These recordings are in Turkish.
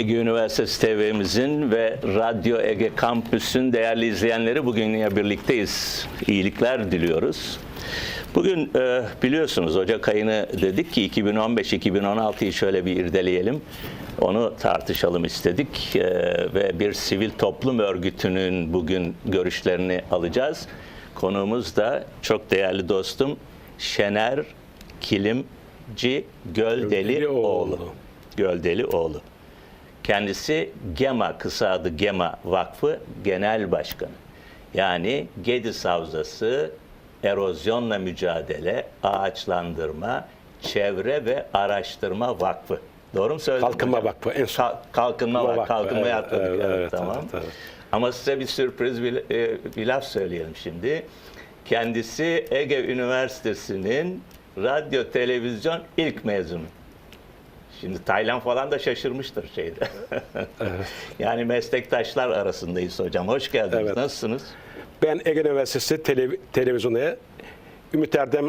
Ege Üniversitesi TV'mizin ve Radyo Ege Kampüs'ün değerli izleyenleri bugün yine birlikteyiz. İyilikler diliyoruz. Bugün e, biliyorsunuz Ocak ayını dedik ki 2015-2016'yı şöyle bir irdeleyelim. Onu tartışalım istedik E, ve bir sivil toplum örgütünün bugün görüşlerini alacağız. Konuğumuz da çok değerli dostum Şener Kilimci Göldelioğlu. Göldelioğlu. Göldelioğlu. Kendisi GEMA, kısa adı GEMA Vakfı Genel Başkanı. Yani Gediz Havzası Erozyonla Mücadele, Ağaçlandırma, Çevre ve Araştırma Vakfı. Doğru mu söyledim? Kalkınma hocam? Vakfı, en son. Kal- kalkınma Vakfı. Kalkınmaya evet, atladık. evet, Evet, evet, tamam. evet, evet. Ama size bir sürpriz bir, e, bir laf söyleyelim şimdi. Kendisi Ege Üniversitesi'nin radyo televizyon ilk mezunu. Şimdi Taylan falan da şaşırmıştır şeyde. yani meslektaşlar arasındayız hocam. Hoş geldiniz. Evet. Nasılsınız? Ben Ege Üniversitesi telev- televizyona Ümit Erdem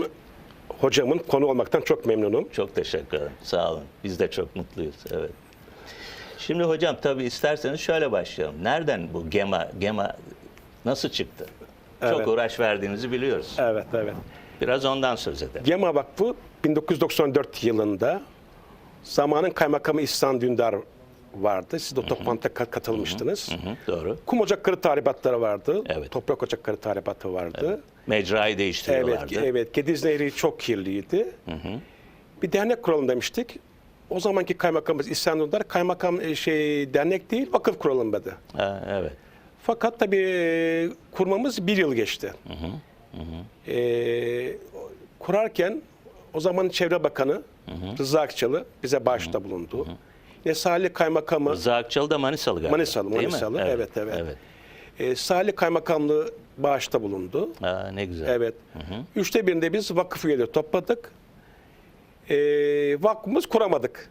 hocamın konu olmaktan çok memnunum. Çok teşekkür ederim. Sağ olun. Biz de çok mutluyuz. Evet. Şimdi hocam tabii isterseniz şöyle başlayalım. Nereden bu GEMA, GEMA nasıl çıktı? Çok Evet. uğraş verdiğinizi biliyoruz. Evet, evet. Biraz ondan söz edelim. Gema Vakfı 1994 yılında zamanın kaymakamı İhsan Dündar vardı. Siz de o toplantıya ka- katılmıştınız. Hı, doğru. Kum ocakları tahribatları vardı. Evet. Toprak ocakları tahribatı vardı. Mecrayı Evet, değiştiriyorlardı. evet. Gediz Nehri çok kirliydi. Bir dernek kuralım demiştik. O zamanki kaymakamımız İhsan Dündar kaymakam e, şey dernek değil vakıf kuralım dedi. Ha, evet. Fakat tabii e, kurmamız bir yıl geçti. E, kurarken o zaman Çevre Bakanı Rıza Akçalı bize bağışta bulundu. Yine Salih Kaymakamı, Rıza Akçalı da Manisalı galiba. Manisalı, değil mi? Manisalı, evet, evet. evet. e, Salih Kaymakamlığı bağışta bulundu. Ha, ne güzel. Evet. Üçte birinde biz vakıf üyeleri topladık. E, vakfımız kuramadık.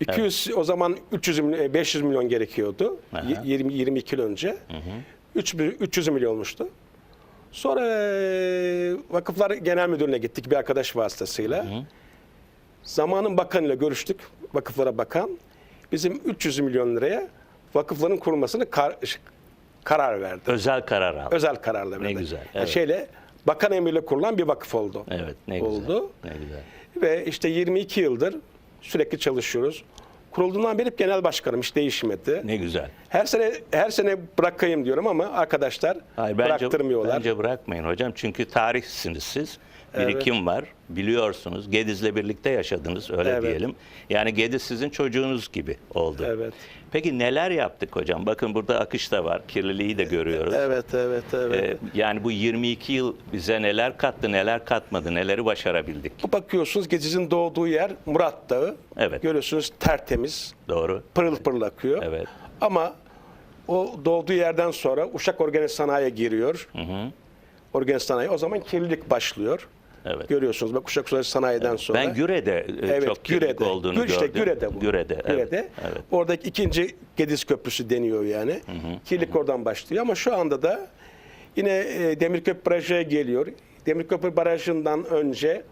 200 o zaman 300 milyon, e, 500 milyon gerekiyordu. Aha. Y- 20 22 yıl önce. Üç bi- 300 milyon olmuştu. Sonra e, Vakıflar Genel Müdürlüğü'ne gittik bir arkadaş vasıtasıyla. Zamanın bakanıyla görüştük. Vakıflara bakan. Bizim 300 milyon liraya vakıfların kurulmasını kar- karar verdi. Özel karar aldı. Özel kararla verdi. güzel, Yani evet. şeyle bakan emriyle kurulan bir vakıf oldu. Evet, ne güzel. Oldu. Ne güzel. Ve işte 22 yıldır sürekli çalışıyoruz. Kurulduğundan beri genel başkanım hiç değişmedi. Ne güzel. Her sene her sene bırakayım diyorum ama arkadaşlar Hayır, bence, bıraktırmıyorlar. Bence bırakmayın hocam. Çünkü tarihsiniz siz. Birikim var. Biliyorsunuz. Gediz'le birlikte yaşadınız öyle Evet. diyelim. Yani Gediz sizin çocuğunuz gibi oldu. Evet. Peki neler yaptık hocam? Bakın burada akış da var. Kirliliği de görüyoruz. Evet, evet, evet. Ee, yani bu 22 yıl bize neler kattı, neler katmadı, neleri başarabildik. Bu bakıyorsunuz Gediz'in doğduğu yer Murat Dağı. Evet. Görüyorsunuz tertemiz, Doğru. pırıl pırıl akıyor. Evet. Ama o doğduğu yerden sonra Uşak Organik Sanayi'ye giriyor. Organik sanayi. O zaman kirlilik başlıyor. Evet. Görüyorsunuz bak Uşak Organik Sanayi'den sonra. Ben Güre'de e, Evet, çok Güre'de. olduğunu Gür- işte gördüm. Güre'de bu. Güre'de, evet, Güre'de. evet. Oradaki ikinci Gediz Köprüsü deniyor yani. Kirlilik oradan başlıyor ama şu anda da yine e, Demirköprü Barajı'ya geliyor. Demirköprü Barajı'ndan önce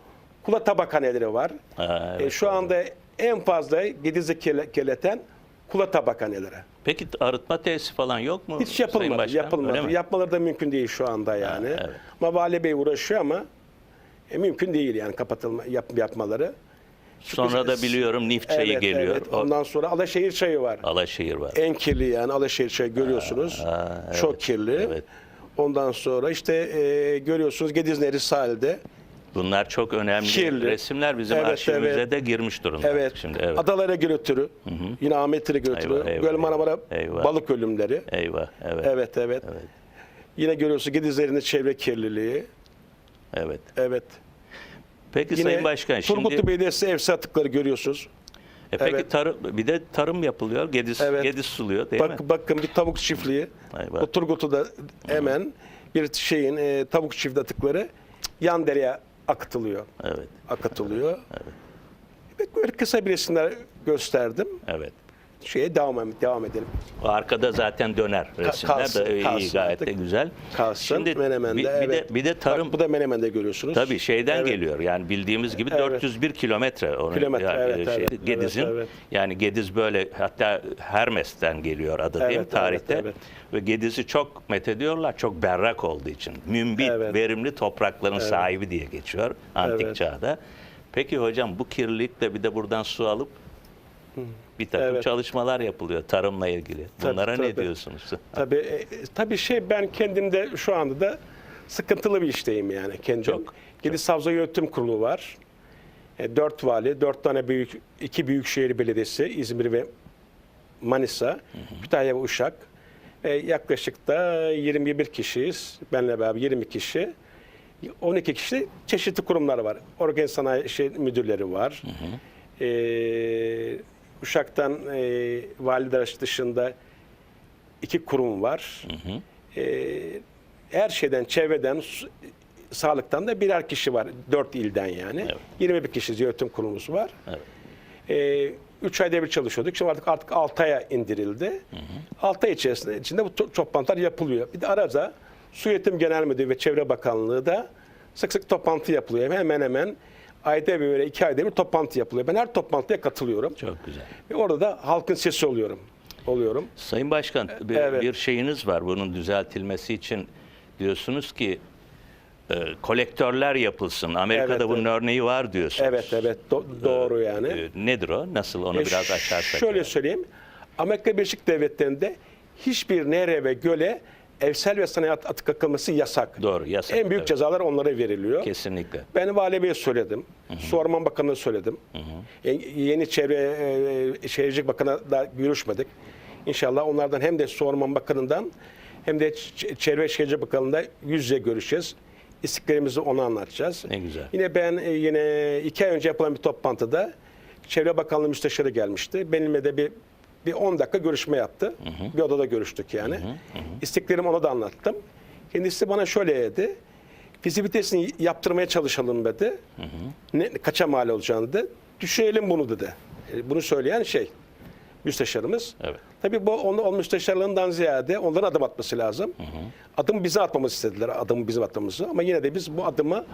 Kula Tabakhaneleri var. Ha, E, evet, şu anda en fazla Gediz'i kele- kirleten Kula Tabakhaneleri. Peki arıtma tesisi falan yok mu? Hiç yapılmadı. Başkan? yapılmadı. Yapmaları da mümkün değil şu anda yani. evet. Ama Vali Bey uğraşıyor ama e, mümkün değil yani kapatılma yap, yapmaları. Sonra da biliyorum Nif çayı Evet, geliyor. evet. Ondan sonra Alaşehir çayı var. Alaşehir var. En kirli yani Alaşehir çayı görüyorsunuz. Aa, evet, Çok kirli. evet. Ondan sonra işte e, görüyorsunuz Gediz Nehri sahilde. Bunlar çok önemli Kirli. resimler bizim Evet, arşivimize evet. de girmiş durumda. Evet. Şimdi evet. Adalara götürü. Yine Ahmet İri götürü. Eyvah, eyvah, Göl Marmara balık ölümleri. Eyvah. Evet. Evet, evet Yine görüyorsunuz Gediz Nehri'nin çevre kirliliği. Evet. Evet. Peki Yine Sayın Başkan Turgutlu şimdi Belediyesi ev satıkları görüyorsunuz. e peki evet. tarım bir de tarım yapılıyor. Gediz Evet. Gediz suluyor değil mi? Bak, bakın bir tavuk çiftliği. Eyvah. Bu Turgutlu'da hemen bir şeyin e, tavuk çiftliği atıkları yan dereye akıtılıyor. Evet. Akıtılıyor. Evet. Böyle kısa bir resimler gösterdim. Evet. Şeye devam devam edelim. Arkada zaten döner resimler kalsın, de iyi kalsın gayet de güzel. Kalsın Şimdi Menemen'de. bir, bir evet. de bir de tarım Bak, bu da Menemen'de görüyorsunuz. Tabii şeyden Evet. geliyor. Yani bildiğimiz gibi Evet. 401 kilometre. onun Kilometre, yani evet, şey, evet, Gediz'in. evet, evet. Yani Gediz böyle hatta Hermes'ten geliyor adı değil mi Evet, tarihte? evet, evet. Ve Gediz'i çok methediyorlar. Çok berrak olduğu için. Mümbit, Evet. verimli toprakların sahibi diye geçiyor antik Evet. çağda. Peki hocam bu kirlilikle bir de buradan su alıp bir takım Evet. çalışmalar yapılıyor tarımla ilgili. Tabii, Bunlara ne tabii. diyorsunuz? Tabii, e, tabii şey ben kendimde şu anda da sıkıntılı bir işteyim yani kendim. Çok, Gediz Havza Yönetim Kurulu var. E, dört vali, dört tane büyük, iki büyükşehir belediyesi, İzmir ve Manisa, Kütahya ve Uşak. E, yaklaşık da 21 kişiyiz. Benle beraber 20 kişi. 12 kişi çeşitli kurumlar var. Organ sanayi şey, müdürleri var. E, Uşak'tan e, valiler dışında iki kurum var. E, her şeyden, çevreden, sağlıktan da birer kişi var. Dört ilden yani. Evet. 21 kişi yönetim kurumumuz var. Evet. E, üç ayda bir çalışıyorduk. Şimdi artık artık 6 aya indirildi. 6 ay içerisinde içinde bu to- toplantılar yapılıyor. Bir de arada Su Yönetim Genel Müdürlüğü ve Çevre Bakanlığı da sık sık toplantı yapılıyor. Hemen hemen ayda bir böyle iki ayda bir toplantı yapılıyor. Ben her toplantıya katılıyorum. Çok güzel. Ve orada da halkın sesi oluyorum. Oluyorum. Sayın Başkan bir, evet. bir şeyiniz var bunun düzeltilmesi için diyorsunuz ki e, kolektörler yapılsın. Amerika'da Evet, bunun evet. örneği var diyorsunuz. Evet evet do- doğru yani. E, nedir o? Nasıl onu E, biraz açarsak? Şöyle söyleyeyim. Amerika Birleşik Devletleri'nde hiçbir nehre ve göle evsel ve sanayi at- atık akılması yasak. Doğru, yasak, En büyük evet. cezalar onlara veriliyor. Kesinlikle. Ben Vali Bey'e söyledim. Su Orman Bakanı'na söyledim. E, Yeni Çevre e, Şehircilik Bakanı'na da görüşmedik. İnşallah onlardan hem de Su Orman Bakanı'ndan hem de Çevre Şehircilik Bakanı'nda yüz yüze görüşeceğiz. İstiklerimizi ona anlatacağız. Ne güzel. Yine ben e, yine iki ay önce yapılan bir toplantıda Çevre Bakanlığı müsteşarı gelmişti. Benimle de bir bir 10 dakika görüşme yaptı. Bir odada görüştük yani. İsteklerimi ona da anlattım. Kendisi bana şöyle dedi. Fizibilitesini yaptırmaya çalışalım dedi. Ne, kaça mal olacağını dedi. Düşürelim bunu dedi. E, Bunu söyleyen şey müsteşarımız. Evet. Tabii bu onun, onun müsteşarlığından ziyade onların adım atması lazım. Adımı bize atmamızı istediler. Adımı bizim atmamızı. Ama yine de biz bu adımı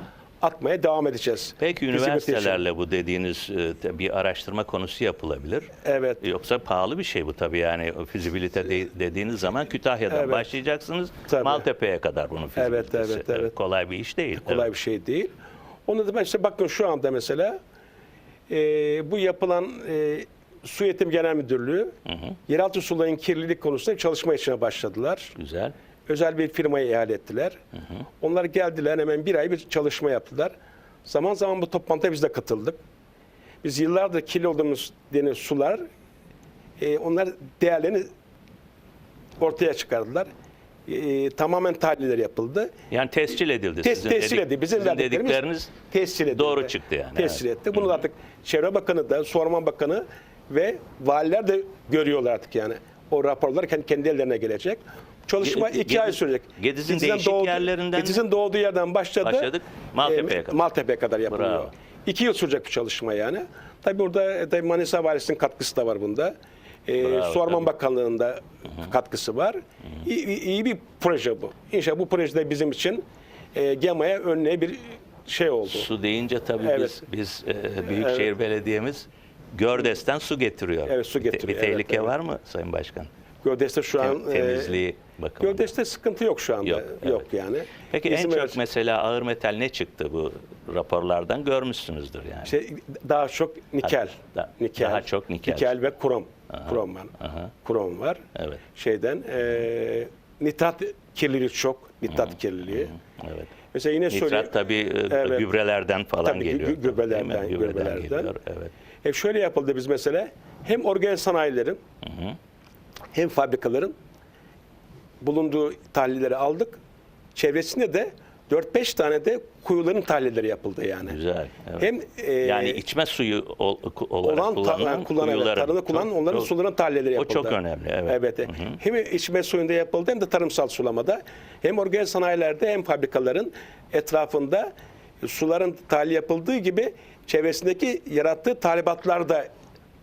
atmaya devam edeceğiz. Peki üniversitelerle bu dediğiniz e, bir araştırma konusu yapılabilir. Evet. Yoksa pahalı bir şey bu tabii yani fizibilite de- dediğiniz zaman Kütahya'dan Evet. başlayacaksınız Tabii. Maltepe'ye kadar bunun Evet, fizibilitesi. evet, evet. Kolay bir iş değil. kolay Evet. bir şey değil. Onu da ben işte bakın şu anda mesela e, bu yapılan e, Su Yönetim Genel Müdürlüğü yeraltı sularının kirlilik konusunda çalışma içine başladılar. Güzel. Özel bir firmaya ihale ettiler. Onlar geldiler hemen bir ay bir çalışma yaptılar. Zaman zaman bu toplantıya biz de katıldık. Biz yıllardır kirli olduğumuz deniz sular e, onlar değerlerini ortaya çıkardılar. E, tamamen tahliller yapıldı. Yani tescil edildi. Tes, Sizin tescil dedik- edildi. Bizim sizin dedikleriniz tescil edildi. doğru çıktı yani, Tescil evet. etti. Bunu artık Çevre Bakanı da, Su Orman Bakanı ve valiler de görüyorlar artık yani. O raporlar kendi, kendi ellerine gelecek. Çalışma Ge- iki ay Gediz- sürecek. Gediz'in değişik yerlerinden? Gediz'in doğduğu yerden başladı. Başladık, Maltepe'ye e, kadar. Maltepe'ye kadar yapılıyor. Bravo. İki yıl sürecek bir çalışma yani. Tabii burada e, tabii Manisa Valisi'nin katkısı da var bunda. E, Bravo, Su Orman tabii. Bakanlığı'nın da katkısı var. İyi, iyi- iyi bir proje bu. İnşallah bu projede bizim için e, GEMA'ya önüne bir şey oldu. su deyince tabii Evet. biz biz e, Büyükşehir Belediye'miz Gördes'ten su getiriyor. Evet, su Bir te- getiriyor, Bir evet, tehlike evet. var mı Sayın Başkan? Gördes'te şu an Tem- temizliği bakımından. Gördes'te sıkıntı yok şu anda. Yok, Yok, evet. yani. Peki Bizim en çok mesela ağır metal ne çıktı bu raporlardan görmüşsünüzdür yani. şey, daha çok nikel. Da- nikel. daha çok nikel. Nikel ve krom. Krom var. aha. Krom var. Evet. Şeyden e, nitrat kirliliği çok. Nitrat kirliliği. Evet. Mesela yine. Nitrat tabii e, Evet. gübrelerden falan Tabii, geliyor. gü- gübrelerden? Gübreden gübrelerden. geliyor. Evet. E şöyle yapıldı biz mesela. Hem organik sanayilerin hem fabrikaların bulunduğu tahlilleri aldık. Çevresinde de 4-5 tane de kuyuların tahlilleri yapıldı yani. Güzel. evet. Hem e, yani içme suyu ol- olarak olan kullanılan kullanan, kuyuların tarımda kullanan çok- onların çok- suların tahlilleri O yapıldı. çok önemli. Evet. Evet. Hem içme suyunda yapıldı hem de tarımsal sulamada. Hem organik sanayilerde hem fabrikaların etrafında suların tahlil yapıldığı gibi çevresindeki yarattığı tahribatlar da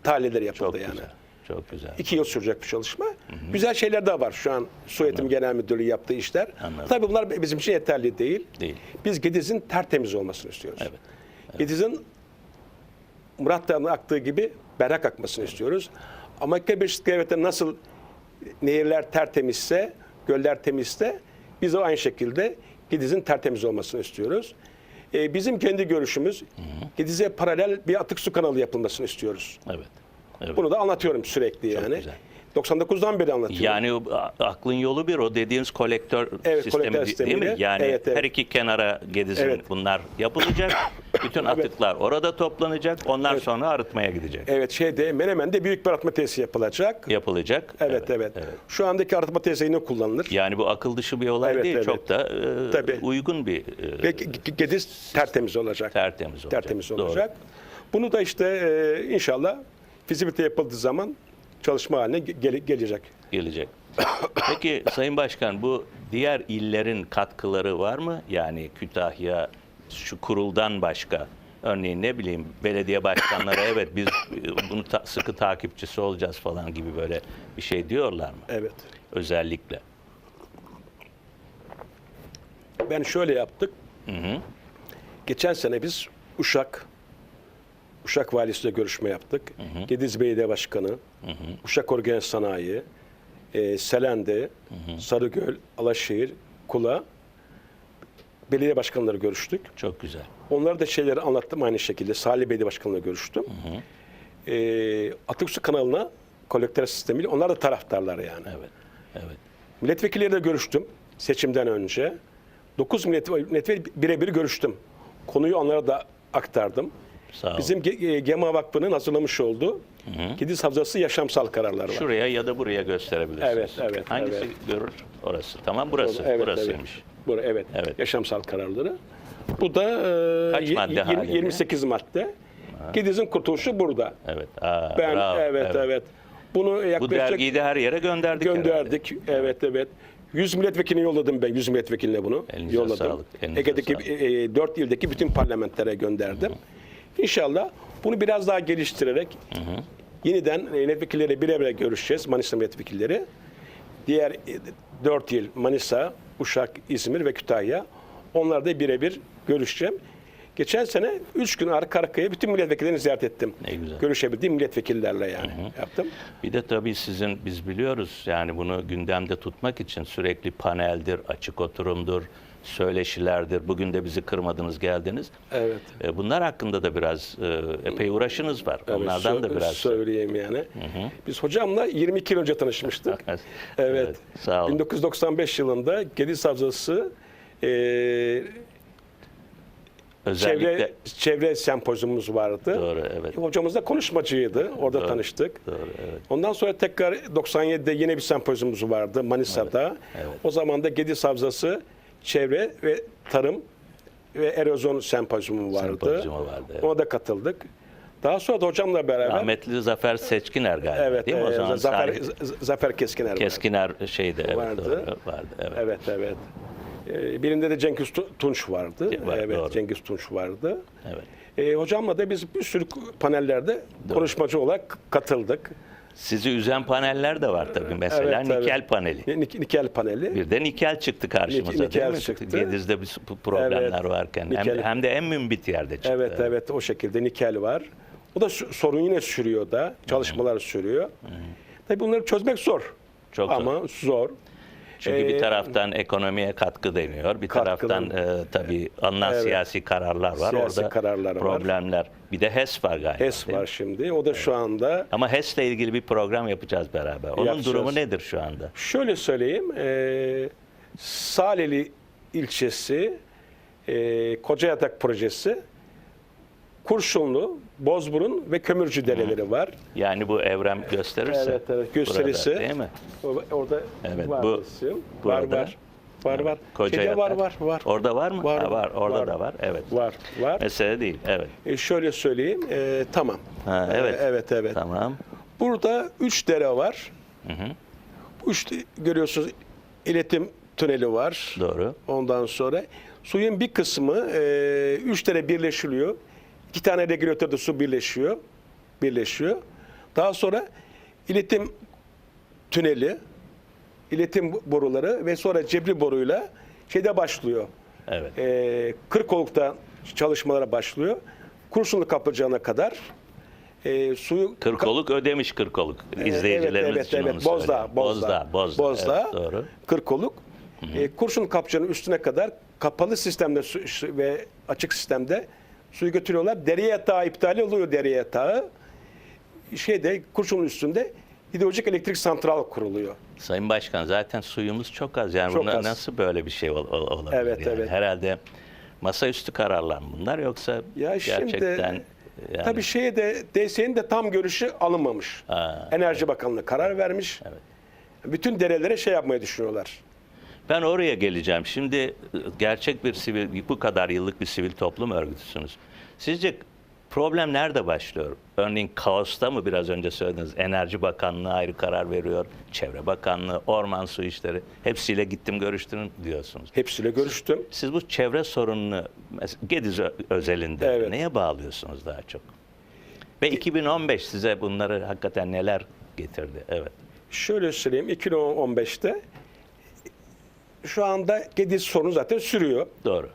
tahlilleri yapıldı Çok yani. güzel. Çok güzel. İki yıl sürecek bir çalışma. Güzel şeyler de var şu an Su Yönetimi Genel Müdürlüğü yaptığı işler. Anladım. Tabii bunlar bizim için yeterli değil. Değil. Biz Gediz'in tertemiz olmasını istiyoruz. Evet. Gediz'in Murat Dağı'nın aktığı gibi berrak akmasını istiyoruz. Amerika Birleşik Devletleri nasıl nehirler tertemizse, göller temizse biz de aynı şekilde Gediz'in tertemiz olmasını istiyoruz. Ee, bizim kendi görüşümüz Gediz'e paralel bir atık su kanalı yapılmasını istiyoruz. Evet. Evet. Bunu da anlatıyorum sürekli yani. güzel. 99'dan beri anlatıyorum. Yani o aklın yolu bir o dediğiniz kolektör Evet, sistemi kolektör değil mi? Yani Evet, evet. her iki kenara gedizin Evet. bunlar yapılacak. Bütün atıklar orada toplanacak. Onlar sonra arıtmaya gidecek. Evet şeyde Menemen'de büyük bir arıtma tesisi yapılacak. Yapılacak. Evet, evet Şu andaki arıtma tesisi yine kullanılır. Yani bu akıl dışı bir olay Evet, değil. evet. Çok da e, Tabii. uygun bir e, Ve Ge- Ge- Gediz tertemiz olacak. tertemiz olacak. tertemiz Doğru. olacak. Bunu da işte e, inşallah fizibilite yapıldığı zaman çalışma haline ge- gele- gelecek. gelecek. Peki Sayın Başkan bu diğer illerin katkıları var mı? Yani Kütahya şu kuruldan başka örneğin ne bileyim belediye başkanları evet biz bunu ta- sıkı takipçisi olacağız falan gibi böyle bir şey diyorlar mı? Evet. Özellikle. Ben şöyle yaptık. Geçen sene biz Uşak Uşak valisiyle görüşme yaptık. Gediz Belediye Başkanı, Uşak Organize Sanayi, e, Selendi, Sarıgöl, Alaşehir, Kula belediye başkanları görüştük. Çok güzel. Onlara da şeyleri anlattım aynı şekilde. Salih Belediye Başkanı'yla görüştüm. Ee, atık su kanalına kolektör sistemiyle onlar da taraftarlar yani. Evet. Evet. Milletvekilleriyle görüştüm seçimden önce. 9 milletvekili birebir görüştüm. Konuyu onlara da aktardım. Sağ. Bizim Ge- e, Gema Vakfı'nın hazırlamış olduğu Gidiz Havzası yaşamsal kararları var. Şuraya ya da buraya gösterebilirsiniz. Evet, evet, Hangisi evet. görür? Orası. Tamam burası. Evet, Burasıymış. Evet. Bura, evet. Evet. Yaşamsal kararları. Bu da e, Kaç madde y- halinde? 28 madde. Gediz'in kurtuluşu burada. Evet. Aa, Ben bravo. evet, evet Bunu Bu yaklaşık dergiyi de her yere gönderdik. herhalde. gönderdik. Evet evet. 100 milletvekiline yolladım ben 100 milletvekiline bunu. Elinize yolladım. sağlık, elinize Ege'deki sağlık. e, 4 ildeki bütün parlamentlere gönderdim. İnşallah bunu biraz daha geliştirerek yeniden e, milletvekilleriyle birebir görüşeceğiz. Manisa milletvekilleri. Diğer 4 il Manisa, Uşak, İzmir ve Kütahya. Onlar da birebir görüşeceğim. Geçen sene 3 gün arka arkaya bütün milletvekillerini ziyaret ettim. Ne güzel. Görüşebildiğim milletvekillerle yani yaptım. Bir de tabii sizin biz biliyoruz yani bunu gündemde tutmak için sürekli paneldir, açık oturumdur, söyleşilerdir. Bugün de bizi kırmadınız geldiniz. Evet. E, Bunlar hakkında da biraz e, epey uğraşınız var. Evet, Onlardan sö- da biraz söyleyeyim yani. Biz hocamla 22 yıl önce tanışmıştık. Evet, evet. sağ olun. 1995 yılında Gediz Havzası e, özellikle çevre çevre sempozyumumuz vardı. Doğru, evet. Hocamız da konuşmacıydı. Orada tanıştık. Doğru, evet. Ondan sonra tekrar 97'de yine bir sempozyumumuz vardı Manisa'da. evet. O zaman da Gediz Havzası çevre ve tarım ve erozyon sempozyumu vardı. Sempozyumu vardı, evet. Ona da katıldık. Daha sonra da hocamla beraber rahmetli Zafer Seçkiner galiba Evet, değil mi? O zaman Zafer, Salih Zafer Keskiner vardı. Keskiner şeydi evet Vardı. doğru, vardı evet. Evet, evet. E, birinde de Cengiz Tu- Tunç vardı. Var, evet, doğru. Cengiz Tunç vardı. Evet. E, hocamla da biz bir sürü panellerde konuşmacı olarak katıldık. Sizi üzen paneller de var tabii. Mesela Evet, tabii. nikel paneli. Nik- Nikel paneli. Bir de nikel çıktı karşımıza Nik- nikel çıktı. Gediz'de bir problemler Evet, varken. Hem, nikel. hem de en mümbit yerde çıktı. Evet, evet o şekilde nikel var. O da sorun yine sürüyor da. Çalışmalar sürüyor. Tabii bunları çözmek zor. Çok zor. Ama zor. Çünkü bir Ee, taraftan ekonomiye katkı deniyor. Bir Katkıdan- taraftan e, tabii alınan Evet. siyasi kararlar var. Siyasi Orada kararlar var. problemler. Bir de HES var galiba. HES var şimdi. O da şu anda Ama HES'le ilgili bir program yapacağız beraber. Onun Yapacağız. durumu nedir şu anda? Şöyle söyleyeyim, e, Saleli ilçesi e, Kocayatak projesi, Kurşunlu, Bozburun ve Kömürcü dereleri var. Yani bu evrem gösterirse. Evet, evet, gösterirse. burada, değil mi? Orada Evet, var bu- resim. burada. Var var. Var var. Koca Şeyde var yatak. var var. Orada var mı? Var, Ha, var. Orada var. da var. Evet. Var var. Mesele değil. Evet. E, şöyle söyleyeyim, e, tamam. Ha, E, evet. evet evet. Tamam. Burada üç dere var. Bu üç de- görüyorsunuz iletim tüneli var. Doğru. Ondan sonra suyun bir kısmı e, üç tane birleşiliyor. İki tane regülatörde su birleşiyor. Birleşiyor. Daha sonra iletim tüneli, iletim boruları ve sonra cebri boruyla şeyde başlıyor. Evet. E, Kırkoluk'ta çalışmalara başlıyor. Kurşunlu kaplıcağına kadar e, suyu Kırkoluk ödemiş Kırkoluk. İzleyicilerimiz evet, evet, için evet. onu Bozdağ, söyleyeyim. Bozdağ, Bozdağ, Bozdağ, Evet, doğru. Kırkoluk. E, kurşun kapçanın üstüne kadar kapalı sistemde ve açık sistemde suyu götürüyorlar. Dere yatağı iptal oluyor dere yatağı. Şeyde kurşunun üstünde hidrolojik elektrik santral kuruluyor. Sayın Başkan zaten suyumuz çok az. Yani Çok buna az. nasıl böyle bir şey ol- ol- olabilir? Evet, yani? evet. Herhalde masaüstü kararlar bunlar yoksa Ya gerçekten şimdi yani, tabii şeye de DSE'nin de tam görüşü alınmamış. Ha, Enerji Bakanlığı karar vermiş. Bütün derelere şey yapmayı düşünüyorlar. Ben oraya geleceğim. Şimdi e, gerçek bir sivil, bu kadar yıllık bir sivil toplum örgütüsünüz. Sizce problem nerede başlıyor? Örneğin kaosta mı biraz önce söylediniz? Enerji Bakanlığı ayrı karar veriyor. Çevre Bakanlığı, Orman Su İşleri hepsiyle gittim görüştüm diyorsunuz. Hepsiyle görüştüm. Siz bu çevre sorununu Gediz özelinde Evet. neye bağlıyorsunuz daha çok? Ve 2015 size bunları hakikaten neler getirdi? Evet. Şöyle söyleyeyim 2015'te şu anda Gediz sorunu zaten sürüyor. Doğru.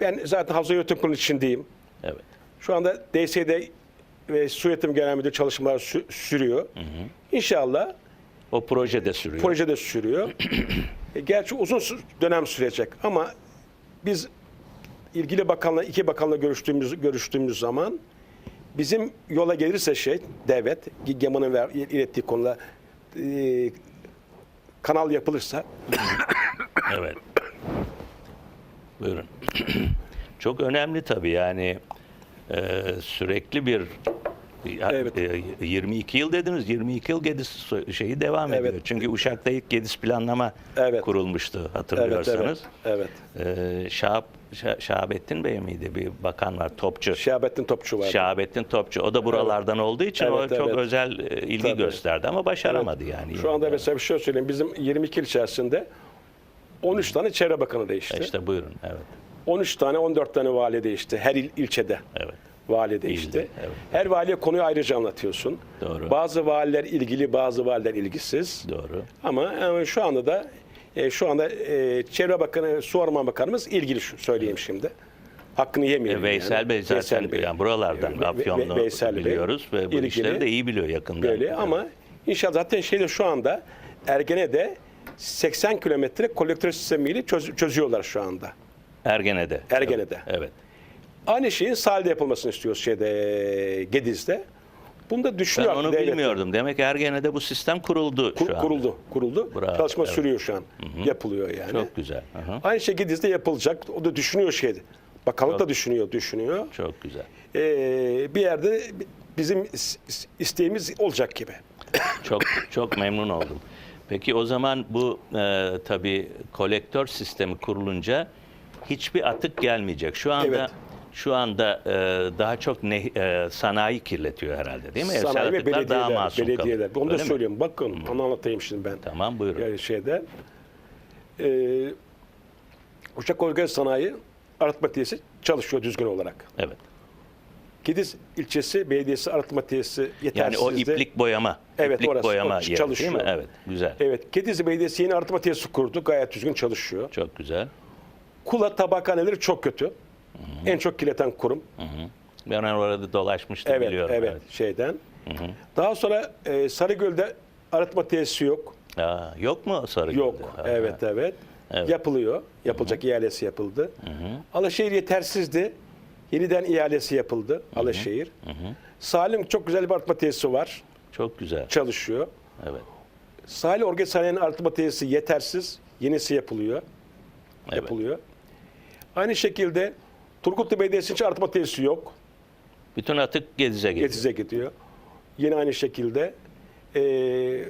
Ben zaten Havza Yönetim Kurulu içindeyim. Evet. Şu anda DS'de ve Su Yönetim Genel Müdürü çalışmalar sü- sürüyor. İnşallah O proje de sürüyor. proje de sürüyor. E, Gerçi uzun sü- dönem sürecek ama biz ilgili bakanla iki bakanla görüştüğümüz görüştüğümüz zaman bizim yola gelirse şey devlet GEMA'nın ver- ilettiği konuda e, kanal yapılırsa Evet. Buyurun. Çok önemli tabii yani e, sürekli bir Evet. e, 22 yıl dediniz 22 yıl Gediz so- şeyi devam Evet. ediyor. Çünkü Uşak'ta ilk Gediz planlama Evet. kurulmuştu evet hatırlıyorsanız. evet evet. E, Şahap, Şah- Şahabettin Bey miydi bir bakan var Topçu. Şahabettin Topçu var. Şahabettin Topçu. O da buralardan olduğu için o Evet, çok evet. özel e, ilgi Tabii. gösterdi ama başaramadı yani. Şu anda mesela bir şey söyleyeyim. Bizim 22 yıl içerisinde 13 tane çevre bakanı değişti. işte buyurun evet. 13 tane 14 tane vali değişti her il, ilçede. Evet. Vali değişti. İlde, evet. Her valiye konuyu ayrıca anlatıyorsun. Doğru. Bazı valiler ilgili, bazı valiler ilgisiz. Doğru. Ama e, şu anda da e, şu anda e, Çevre Bakanı, Su Orman Bakanımız ilgili şu, söyleyeyim şimdi. Hakkını yemeyelim. E, Veysel yani. Bey zaten Veysel Bey. yani buralardan Ve- ve- Afyonlu Veysel Bey biliyoruz ve bu ilgili. işleri de iyi biliyor yakından. Böyle Evet. ama inşallah zaten şeyde şu anda Ergene'de 80 kilometre kolektör sistemiyle çöz- çözüyorlar şu anda. Ergene'de. Ergene'de. Evet. Aynı şeyin sahilde yapılmasını istiyoruz şeyde Gediz'de. Bunu da Ben düşünüyor. onu devlet. bilmiyordum. Demek ki Ergene'de bu sistem kuruldu Kur- şu an. kuruldu, kuruldu. Bravo, Çalışma evet. sürüyor şu an. Yapılıyor yani. Çok güzel. Hı hı. Aynı şey Gediz'de yapılacak. O da düşünüyor şeydi. Bakanlık da düşünüyor, düşünüyor. Çok güzel. Ee, bir yerde bizim is- is- isteğimiz olacak gibi. Çok çok memnun oldum. Peki o zaman bu e, tabii kolektör sistemi kurulunca hiçbir atık gelmeyecek. Şu anda Evet. şu anda e, daha çok ne, e, sanayi kirletiyor herhalde değil mi? Evsel Sanayi ve atıklar daha belediyeler. masum belediyeler. kalıyor. Onu da Öyle mi? söyleyeyim. Bakın onu anlatayım şimdi ben. Tamam buyurun. Yani şeyde. Ee, Uçak Organize Sanayi Arıtma Tesisi çalışıyor düzgün olarak. Evet. Gediz ilçesi belediyesi arıtma tesisi Yani o iplik boyama. Evet, iplik orası. boyama O yeri çalışıyor. değil mi? Evet. Güzel. Evet, Gediz Belediyesi yeni arıtma tesisi kurdu. Gayet düzgün çalışıyor. Çok güzel. Kula tabakhaneleri çok kötü. En çok kirleten kurum. Ben orada dolaşmıştım Evet, biliyorum. evet, şeyden. Daha sonra e, Sarıgöl'de arıtma tesisi yok. Aa, yok mu Sarıgöl'de? Yok. Ha, Evet, evet, Evet. Yapılıyor. Yapılacak ihalesi yapıldı. Alaşehir yetersizdi. Yeniden ihalesi yapıldı. Alaşehir. Salim çok güzel bir arıtma tesisi var. Çok güzel. Çalışıyor. Evet. Sahil Organize Sanayi'nin arıtma tesisi yetersiz. Yenisi yapılıyor. Evet. Yapılıyor. Aynı şekilde Turgutlu Belediyesi için arıtma tesisi yok. Bütün atık Gediz'e geliyor. Getiz'e gidiyor. Yine aynı şekilde eee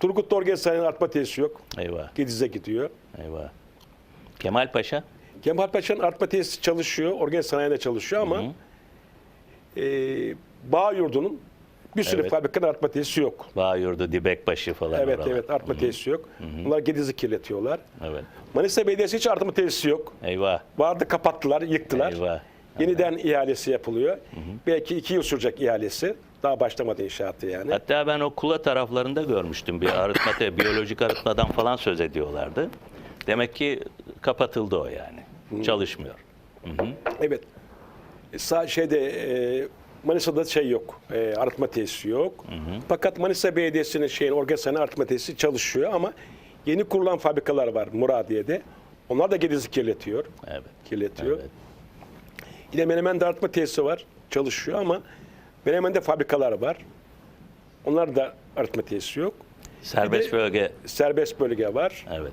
Turgutlu Organize Sanayi'nin arıtma tesisi yok. Eyvah. Gediz'e gidiyor. Eyvah. Kemal Paşa? Kemal Paşa'nın artma tesisi çalışıyor, organize sanayide çalışıyor ama e, Bağ Yurdu'nun bir sürü Evet. fabrikanın artma tesisi yok. Bağyurdu, Dibekbaşı falan Evet oralar. evet artma tesisi yok. Bunlar Gediz'i kirletiyorlar. Evet. Manisa Belediyesi hiç artma tesisi yok. Eyvah. Vardı kapattılar, yıktılar. Eyvah. Yeniden ihalesi yapılıyor. Belki iki yıl sürecek ihalesi. Daha başlamadı inşaatı yani. Hatta ben o kula taraflarında görmüştüm. Bir arıtma, biyolojik arıtmadan falan söz ediyorlardı. Demek ki kapatıldı o yani. Çalışmıyor. Evet. E, Sağ şeyde e, Manisa'da şey yok. E, arıtma tesisi yok. Fakat Manisa Belediyesi'nin şeyin Orgesan'ın arıtma tesisi çalışıyor ama yeni kurulan fabrikalar var Muradiye'de. Onlar da Gediz'i kirletiyor. Evet. Kirletiyor. Evet. Yine Menemen'de arıtma tesisi var. Çalışıyor ama Menemen'de fabrikalar var. Onlar da arıtma tesisi yok. Serbest de- bölge. Serbest bölge var. Evet.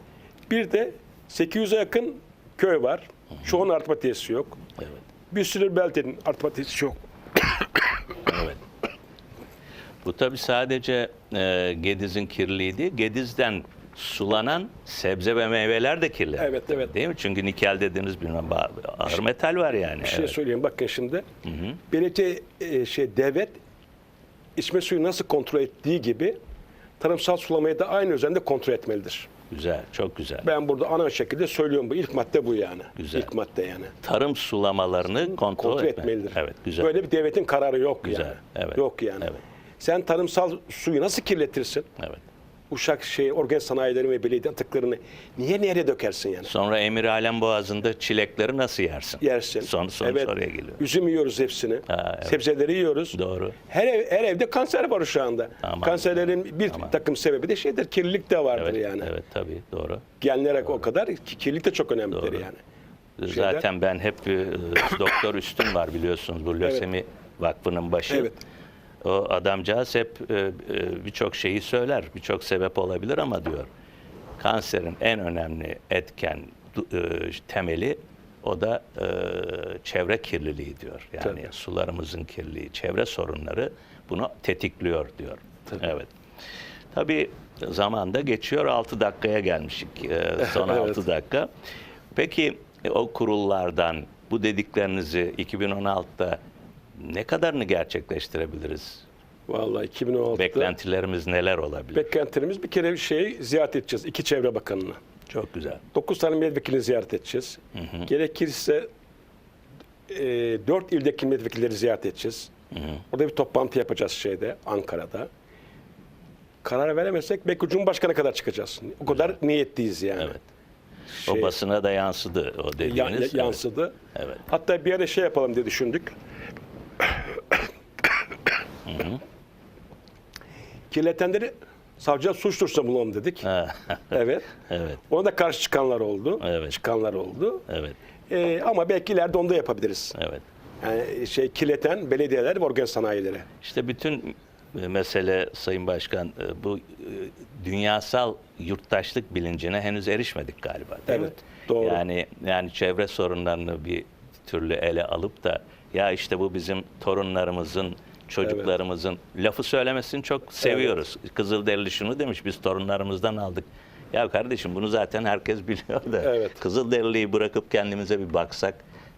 Bir de 800'e yakın köy var. Çoğunun arıtma tesisi yok. Evet. Bir sürü beldenin arıtma tesisi yok. Evet. Bu tabii sadece e, Gediz'in kirliliği değil, Gediz'den sulanan sebze ve meyveler de kirli. Evet, evet. Değil mi? Çünkü nikel dediğiniz bir ağır metal var yani. Bir şey evet. söyleyeyim bakın şimdi. Belediye e, şey devlet içme suyu nasıl kontrol ettiği gibi tarımsal sulamayı da aynı özende kontrol etmelidir. Güzel, çok güzel. Ben burada ana şekilde söylüyorum bu. İlk madde bu yani. Güzel. İlk madde yani. Tarım sulamalarını kontrol, Kontrol etme. etmelidir. Evet, güzel. Böyle bir devletin kararı yok Güzel, yani. evet, Yok yani. evet. Sen tarımsal suyu nasıl kirletirsin? Evet. Uşak şey organ sanayileri ve belediye atıklarını niye nereye dökersin yani? Sonra Emir Alem Boğazı'nda çilekleri nasıl yersin? Yersin. Son, sonuç evet. oraya geliyor. Üzüm yiyoruz hepsini. Ha, evet. Sebzeleri yiyoruz. Doğru. Her, ev, her evde kanser var şu anda. Aman. Kanserlerin bir Aman. takım sebebi de şeydir, kirlilik de vardır Evet, yani. evet tabii doğru. Genlere o kadar, ki- kirlilik de çok önemlidir Doğru. yani. Şeyler- Zaten ben hep e, Doktor Üstün var biliyorsunuz bu lösemi vakfının başı. Evet. O adamcağız hep e, e, birçok şeyi söyler. Birçok sebep olabilir ama diyor. Kanserin en önemli etken e, temeli o da e, çevre kirliliği diyor. Yani Tabii. sularımızın kirliliği, çevre sorunları bunu tetikliyor diyor. Evet. Tabii zamanda geçiyor 6 dakikaya gelmişik. E, son Evet. 6 dakika. Peki e, o kurullardan bu dediklerinizi 2016'da ne kadarını gerçekleştirebiliriz? Vallahi 2016'da Beklentilerimiz neler olabilir? beklentilerimiz bir kere bir şey ziyaret edeceğiz. iki çevre bakanını. Çok güzel. 9 tane milletvekilini ziyaret edeceğiz. Gerekirse e, 4 ildeki milletvekilleri ziyaret edeceğiz. Orada bir toplantı yapacağız şeyde, Ankara'da. Karar veremezsek belki Cumhurbaşkanı kadar çıkacağız. O kadar niyetliyiz yani. Evet. Şey, o basına da yansıdı o dediğiniz. ya- yansıdı. Evet. Hatta bir ara şey yapalım diye düşündük. Kirletenleri savcıya suç bulalım dedik. Evet. evet, Ona da karşı çıkanlar oldu. Evet. Çıkanlar oldu. evet, Ee, ama belki ileride onu da yapabiliriz. evet. Yani şey kirleten belediyeler ve organ sanayileri. İşte bütün e, mesele Sayın Başkan e, bu e, dünyasal yurttaşlık bilincine henüz erişmedik galiba değil Evet, mi? doğru. Yani yani çevre sorunlarını bir türlü ele alıp da ya işte bu bizim torunlarımızın çocuklarımızın lafı söylemesini çok seviyoruz. Kızılderili şunu demiş biz torunlarımızdan aldık. Ya kardeşim bunu zaten herkes biliyor da Evet. Kızılderili'yi bırakıp kendimize bir baksak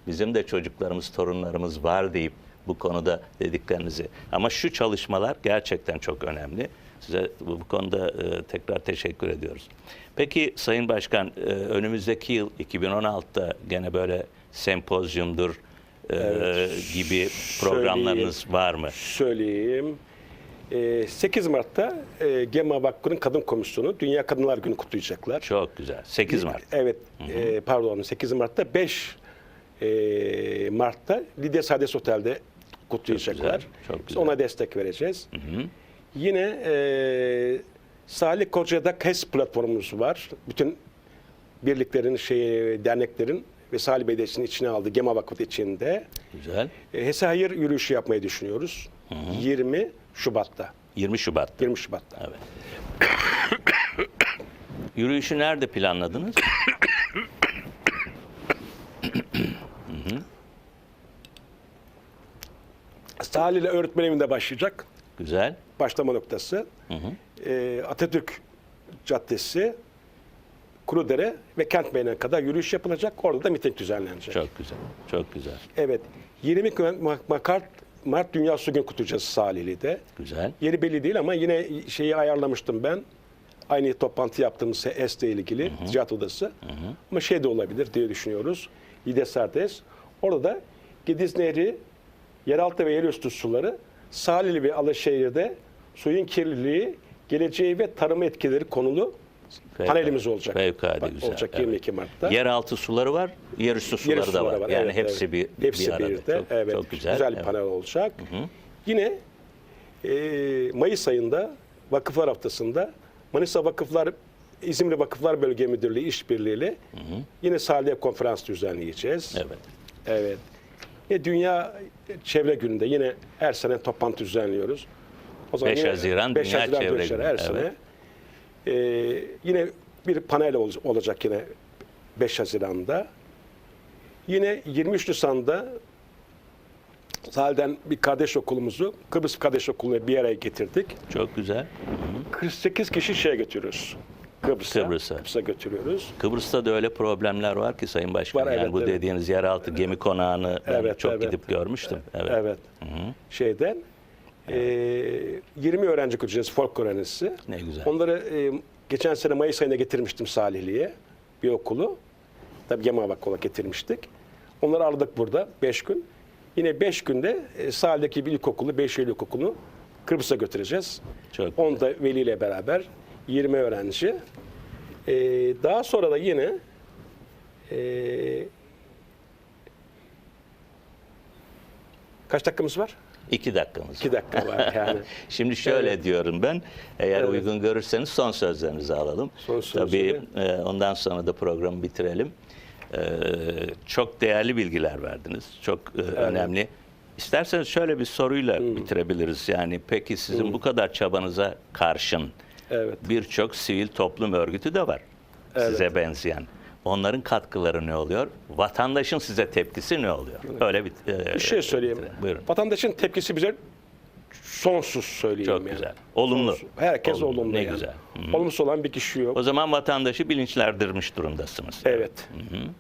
bizim de çocuklarımız, torunlarımız var deyip bu konuda dediklerinizi. Ama şu çalışmalar gerçekten çok önemli. Size bu, bu konuda e, tekrar teşekkür ediyoruz. Peki Sayın Başkan, e, önümüzdeki yıl 2016'da gene böyle sempozyumdur e, gibi programlarınız var mı? Söyleyeyim. Ee, 8 Mart'ta e, Gemma Vakfı'nın Kadın Komisyonu Dünya Kadınlar Günü kutlayacaklar. Çok güzel. 8 Mart. Evet, e, pardon 8 Mart'ta 5 e, Mart'ta Lidya Sades Otel'de kutlayacaklar. Çok güzel, çok Biz güzel. ona destek vereceğiz. Yine e, Salih Koca'da KES platformumuz var. Bütün birliklerin, şey, derneklerin ve Salih Belediyesi'nin içine aldığı Gema Vakfı içinde. Güzel. E, HES'e hayır yürüyüşü yapmayı düşünüyoruz. 20 Şubat'ta. 20 Şubat. 20 Şubat'ta. Evet. Yürüyüşü nerede planladınız? Salih ile öğretmen evinde başlayacak. Güzel. başlama noktası. Ee, Atatürk Caddesi, Kurudere ve Kent Meydanı'na kadar yürüyüş yapılacak. Orada da miting düzenlenecek. Çok güzel. Çok güzel. Evet. 20 Mart, Mart Dünya Su Günü kutlayacağız Salihli'de. Güzel. Yeri belli değil ama yine şeyi ayarlamıştım ben. Aynı toplantı yaptığımız ES'le ilgili Ticaret Odası. Ama şey de olabilir diye düşünüyoruz. İde Sardes. Orada da Gediz Nehri, yeraltı ve yerüstü suları, Salihli ve Alaşehir'de suyun kirliliği, geleceği ve tarım etkileri konulu panelimiz olacak. Fevkalade Bak, güzel. Olacak evet. 22 Mart'ta. Yeraltı suları var, yerüstü suları Yerüstü da var. suları Yani evet, hepsi evet. bir hepsi bir arada. Çok, evet. çok güzel. bir evet. panel olacak. Yine e, Mayıs ayında Vakıflar Haftası'nda Manisa Vakıflar İzmir Vakıflar Bölge Müdürlüğü işbirliğiyle yine Salih konferans düzenleyeceğiz. Evet. Evet. Ve Dünya Çevre Günü'nde yine her sene toplantı düzenliyoruz. O 5 yine Haziran 5 Dünya Haziran Çevre Çevre Günü, her evet. sene. Ee, yine bir panel ol- olacak yine 5 Haziran'da. Yine 23 Nisan'da Salih'den bir kardeş okulumuzu Kıbrıs Kardeş Okulu'na bir araya getirdik. Çok güzel. 48 kişi şeye götürüyoruz. Kıbrıs'a. Kıbrıs'a. Kıbrıs'a götürüyoruz. Kıbrıs'ta da öyle problemler var ki Sayın Başkan. Var, yani evet, bu evet. dediğiniz yeraltı gemi konağını ben Evet, çok evet. gidip görmüştüm. Evet. Evet. Şeyden. E, 20 öğrenci götüreceğiz folk öğrencisi. Ne güzel. Onları e, geçen sene Mayıs ayında getirmiştim Salihli'ye bir okulu. Tabii Gema Vakfı'na getirmiştik. Onları aldık burada 5 gün. Yine 5 günde e, Salih'deki bir ilkokulu, 5 Eylül ilkokulunu Kıbrıs'a götüreceğiz. Çok Onu da veliyle beraber 20 öğrenci. E, daha sonra da yine e, kaç dakikamız var? İki dakikamız. 2 dakika var yani. Şimdi şöyle Evet. diyorum ben, eğer Evet. uygun görürseniz son sözlerinizi alalım. Son Tabii e, ondan sonra da programı bitirelim. E, çok değerli bilgiler verdiniz. Çok e, önemli. İsterseniz şöyle bir soruyla bitirebiliriz. Yani peki sizin bu kadar çabanıza karşın Evet. birçok sivil toplum örgütü de var. Size benzeyen. Onların katkıları ne oluyor? Vatandaşın size tepkisi ne oluyor? Öyle bir, e, Bir şey söyleyeyim. bitirelim. Buyurun. Vatandaşın tepkisi bize sonsuz söyleyeyim Çok yani. güzel. Olumlu. Sonsuz. Herkes Olumlu. olumlu. Ne yani. güzel. Olumsuz olan bir kişi yok. O zaman vatandaşı bilinçlendirmiş durumdasınız. Evet.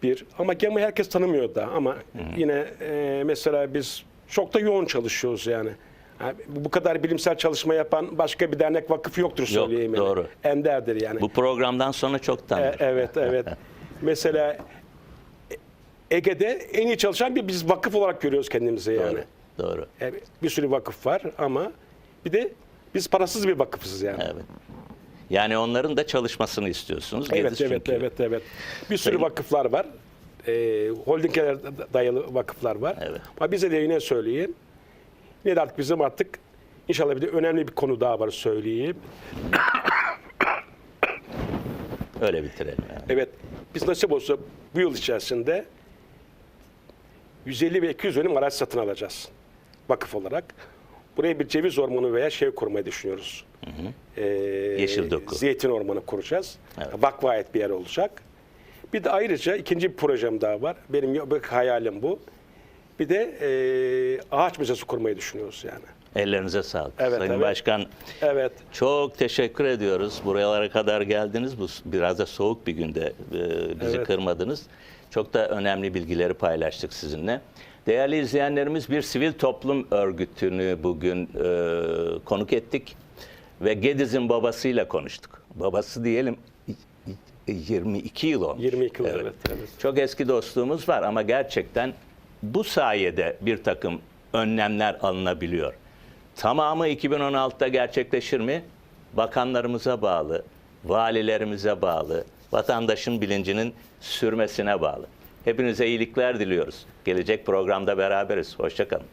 Bir. Ama Gemi herkes tanımıyor da ama yine e, mesela biz çok da yoğun çalışıyoruz yani. Ha, Bu kadar bilimsel çalışma yapan başka bir dernek vakıf yoktur söyleyeyim. yani. doğru. Enderdir yani. Bu programdan sonra çok E, evet, evet. mesela Ege'de en iyi çalışan bir biz vakıf olarak görüyoruz kendimizi yani. Doğru. Doğru. Evet, bir sürü vakıf var ama bir de biz parasız bir vakıfız yani. Evet. Yani onların da çalışmasını istiyorsunuz. Evet, evet, çünkü. evet, evet. Bir sürü Sayın- vakıflar var. Ee, holdinglere dayalı vakıflar var. Evet. Ama bize de yine söyleyeyim. Yine de artık bizim artık inşallah bir de önemli bir konu daha var söyleyeyim. Öyle bitirelim. Yani. Evet, biz nasip olsa bu yıl içerisinde 150 ve 200 dönüm araç satın alacağız vakıf olarak. Buraya bir ceviz ormanı veya şey kurmayı düşünüyoruz. Ee, Yeşil doku. Zeytin ormanı kuracağız. Evet. Vakfa ait bir yer olacak. Bir de ayrıca ikinci bir projem daha var. Benim hayalim bu. Bir de e, ağaç müzesi kurmayı düşünüyoruz yani. Ellerinize sağlık. Evet, Sayın evet. Başkan Evet. çok teşekkür ediyoruz. Buralara kadar geldiniz. Bu biraz da soğuk bir günde e, bizi Evet. kırmadınız. Çok da önemli bilgileri paylaştık sizinle. Değerli izleyenlerimiz bir sivil toplum örgütünü bugün e, konuk ettik ve Gediz'in babasıyla konuştuk. Babası diyelim 22 yıl olmuş. 22 yıl, evet, evet. Çok eski dostluğumuz var ama gerçekten bu sayede bir takım önlemler alınabiliyor. Tamamı 2016'da gerçekleşir mi? Bakanlarımıza bağlı, valilerimize bağlı, vatandaşın bilincinin sürmesine bağlı. Hepinize iyilikler diliyoruz. Gelecek programda beraberiz. Hoşçakalın.